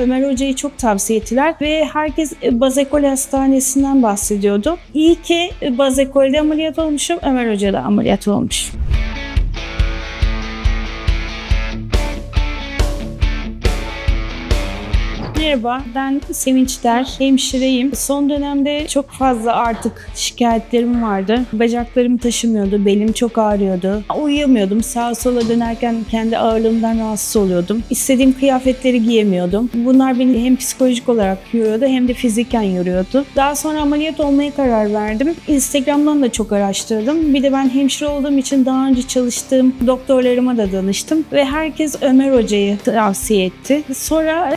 Ömer Hoca'yı çok tavsiye ettiler ve herkes e, Bazekol Hastanesi'nden bahsediyordu. İyi ki e, Bazekol'de ameliyat olmuşum, Ömer Hoca da ameliyat olmuş. Merhaba, ben Sevinç Der, hemşireyim. Son dönemde çok fazla artık şikayetlerim vardı. Bacaklarım taşımıyordu, belim çok ağrıyordu. Uyuyamıyordum, sağa sola dönerken kendi ağırlığımdan rahatsız oluyordum. İstediğim kıyafetleri giyemiyordum. Bunlar beni hem psikolojik olarak yoruyordu hem de fiziken yoruyordu. Daha sonra ameliyat olmaya karar verdim. Instagram'dan da çok araştırdım. Bir de ben hemşire olduğum için daha önce çalıştığım doktorlarıma da danıştım ve herkes Ömer Hoca'yı tavsiye etti. Sonra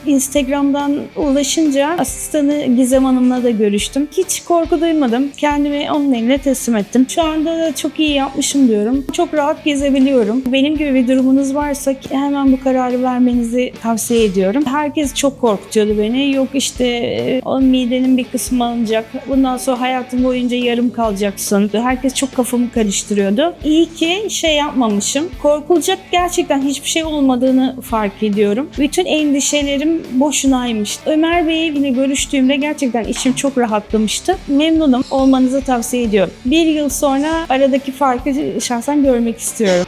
Instagram'dan ulaşınca asistanı Gizem Hanım'la da görüştüm. Hiç korku duymadım. Kendimi onun eline teslim ettim. Şu anda da çok iyi yapmışım diyorum. Çok rahat gezebiliyorum. Benim gibi bir durumunuz varsa hemen bu kararı vermenizi tavsiye ediyorum. Herkes çok korkutuyordu beni. Yok işte e, o midenin bir kısmı alınacak. Bundan sonra hayatın boyunca yarım kalacaksın. Herkes çok kafamı karıştırıyordu. İyi ki şey yapmamışım. Korkulacak gerçekten hiçbir şey olmadığını fark ediyorum. Bütün endişelerim boşunaymış. Ömer Bey'le yine görüştüğümde gerçekten içim çok rahatlamıştı. Memnunum. Olmanızı tavsiye ediyorum. Bir yıl sonra aradaki farkı şahsen görmek istiyorum.